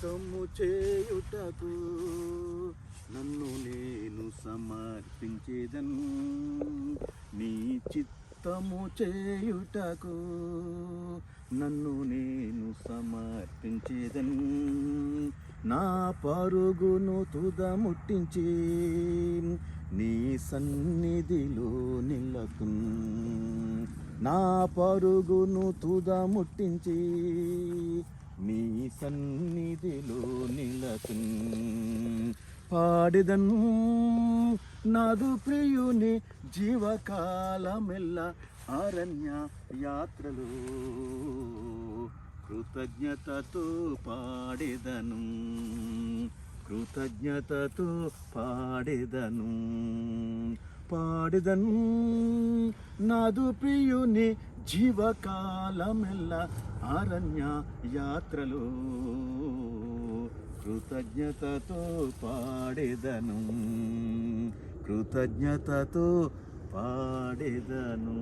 చిత్తము చేయుటకు నన్ను నేను సమర్పించేదను. నీ చిత్తము చేయుటకు నన్ను నేను సమర్పించేదను. నా పరుగును తుదముట్టించి నీ సన్నిధిలో నిలకు. నా పరుగును తుదముట్టించి నీ సన్నిధిలో నిలకు పాడిదను నాదు ప్రియుని జీవకాలమెల్ల అరణ్య యాత్రలు. కృతజ్ఞతతో పాడేదను. కృతజ్ఞతతో పాడేదను. పాడేదను నాదు ప్రియుని జీవకాలమెల్ల అరణ్య యాత్రలు కృతజ్ఞతతో పాడేదను కృతజ్ఞతతో పాడేదను